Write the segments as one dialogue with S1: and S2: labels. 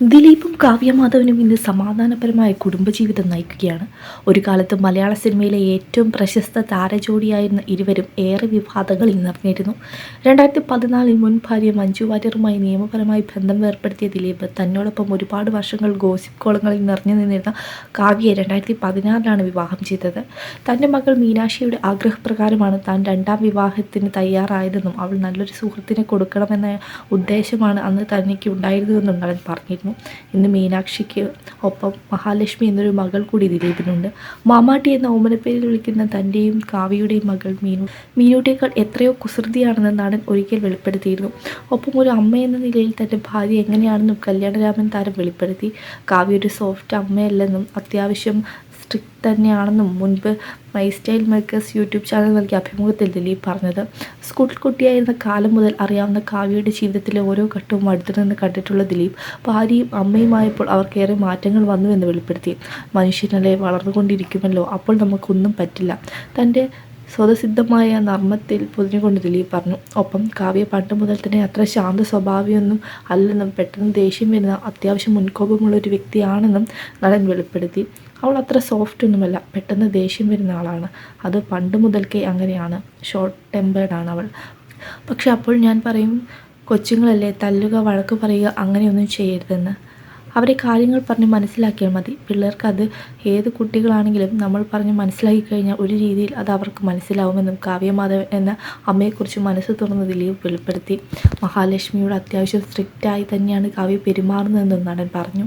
S1: ദിലീപും കാവ്യമാധവനും ഇന്ന് സമാധാനപരമായ കുടുംബജീവിതം നയിക്കുകയാണ്. ഒരു കാലത്ത് മലയാള സിനിമയിലെ ഏറ്റവും പ്രശസ്ത താരജോഡിയായിരുന്ന ഇരുവരും ഏറെ വിവാദങ്ങളിൽ നിറഞ്ഞിരുന്നു. രണ്ടായിരത്തി പതിനാലിൽ മുൻ ഭാര്യ മഞ്ജു വാര്യറുമായി നിയമപരമായി ബന്ധം ഏർപ്പെടുത്തിയ ദിലീപ് തന്നോടൊപ്പം ഒരുപാട് വർഷങ്ങൾ ഗോസിപ്പ് കോളങ്ങളിൽ നിറഞ്ഞു നിന്നിരുന്ന കാവ്യയെ രണ്ടായിരത്തി പതിനാറിലാണ് വിവാഹം ചെയ്തത്. തന്റെ മകൾ മീനാക്ഷിയുടെ ആഗ്രഹപ്രകാരമാണ് താൻ രണ്ടാം വിവാഹത്തിന് തയ്യാറായതെന്നും അവൾ നല്ലൊരു സുഹൃത്തിനെ കൊടുക്കണമെന്ന ഉദ്ദേശമാണ് അന്ന് തനിക്ക് ഉണ്ടായിരുന്നതെന്നും നടൻ പറഞ്ഞിരുന്നു. ഇന്ന് മീനാക്ഷിക്ക് ഒപ്പം മഹാലക്ഷ്മി എന്നൊരു മകൾ കൂടി ദിലീപിനുണ്ട് മാമാട്ടി എന്ന ഓമനപ്പേരിൽ വിളിക്കുന്ന തന്റെയും കാവ്യയുടെയും മകൾ മീനു. മീനുട്ടേക്കാൾ എത്രയോ കുസൃതിയാണെന്ന് നടൻ ഒരിക്കൽ വെളിപ്പെടുത്തിയിരുന്നു. ഒപ്പം ഒരു അമ്മ എന്ന നിലയിൽ തന്റെ ഭാര്യ എങ്ങനെയാണെന്നും കല്യാണരാമൻ താരം വെളിപ്പെടുത്തി. കാവ്യ ഒരു സോഫ്റ്റ് അമ്മയല്ലെന്നും അത്യാവശ്യം സ്ട്രിക്റ്റ് തന്നെയാണെന്നും മുൻപ് My Style Makers YouTube channel നൽകിയ അഭിമുഖത്തിൽ ദിലീപ് പറഞ്ഞത്. സ്കൂൾ കുട്ടിയായിരുന്ന കാലം മുതൽ അറിയാവുന്ന കാവ്യയുടെ ജീവിതത്തിലെ ഓരോ ഘട്ടവും അടുത്തു നിന്ന് കണ്ടിട്ടുള്ള ദിലീപ് ഭാര്യയും അമ്മയുമായപ്പോൾ അവർക്കേറെ മാറ്റങ്ങൾ വന്നു വന്നുവെന്ന് വെളിപ്പെടുത്തി. മനുഷ്യനല്ലേ വളർന്നുകൊണ്ടിരിക്കുമല്ലോ അപ്പോൾ നമുക്കൊന്നും പറ്റില്ല. തന്റെ സ്വതസിദ്ധമായ നർമ്മത്തിൽ പൊതിഞ്ഞുകൊണ്ട് ദിലീപ് പറഞ്ഞു ഒപ്പം കാവ്യ പണ്ട് മുതൽ തന്നെ അത്ര ശാന്ത സ്വഭാവിയൊന്നും അല്ലെന്നും പെട്ടെന്ന് ദേഷ്യം വരുന്ന അത്യാവശ്യം മുൻകോപമുള്ള ഒരു വ്യക്തിയാണെന്നും നടൻ വെളിപ്പെടുത്തി. അവൾ അത്ര സോഫ്റ്റ് ഒന്നുമല്ല. പെട്ടെന്ന് ദേഷ്യം വരുന്ന ആളാണ്. അത് പണ്ട് മുതൽക്കേ അങ്ങനെയാണ്. ഷോർട്ട് ടെമ്പേർഡ് ആണ് അവൾ. പക്ഷെ അപ്പോൾ ഞാൻ പറയും കൊച്ചുങ്ങളല്ലേ തല്ലുക വഴക്ക് പറയുക അങ്ങനെയൊന്നും ചെയ്യരുതെന്ന്. അവരെ കാര്യങ്ങൾ പറഞ്ഞ് മനസ്സിലാക്കിയാൽ മതി. പിള്ളേർക്ക് അത് ഏത് കുട്ടികളാണെങ്കിലും നമ്മൾ പറഞ്ഞ് മനസ്സിലാക്കി കഴിഞ്ഞാൽ ഒരു രീതിയിൽ അത് അവർക്ക് മനസ്സിലാവുമെന്നും കാവ്യമാധവൻ എന്ന അമ്മയെക്കുറിച്ച് മനസ്സ് തുറന്ന് ദിലീപ് വെളിപ്പെടുത്തി. മഹാലക്ഷ്മിയോട് അത്യാവശ്യം സ്ട്രിക്റ്റായി തന്നെയാണ് കാവ്യ പെരുമാറുന്നതെന്നും നടൻ പറഞ്ഞു.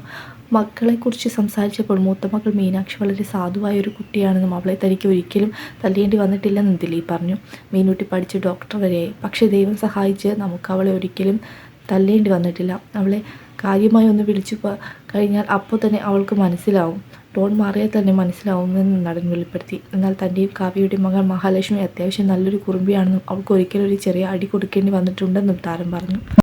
S1: മക്കളെക്കുറിച്ച് സംസാരിച്ചപ്പോൾ മൂത്ത മകൾ മീനാക്ഷി വളരെ സാധുവായ ഒരു കുട്ടിയാണെന്നും അവളെ തനിക്ക് ഒരിക്കലും തല്ലേണ്ടി വന്നിട്ടില്ലെന്നും ദിലീപ് പറഞ്ഞു. മീനുട്ടി പഠിച്ച് ഡോക്ടർ വരെയായി പക്ഷേ ദൈവം സഹായിച്ച് നമുക്ക് അവളെ ഒരിക്കലും തല്ലേണ്ടി വന്നിട്ടില്ല. അവളെ കാര്യമായി ഒന്ന് വിളിച്ചു കഴിഞ്ഞാൽ അപ്പോൾ തന്നെ അവൾക്ക് മനസ്സിലാവും. ടോൺ മാറിയാൽ തന്നെ മനസ്സിലാവുമെന്ന് നടൻ വെളിപ്പെടുത്തി. എന്നാൽ തന്റെയും കാവ്യയുടെയും മകൾ മഹാലക്ഷ്മി അത്യാവശ്യം നല്ലൊരു കുറുമ്പിയാണെന്നും അവൾക്ക് ഒരിക്കലും ഒരു ചെറിയ അടി കൊടുക്കേണ്ടി വന്നിട്ടുണ്ടെന്നും താരം പറഞ്ഞു.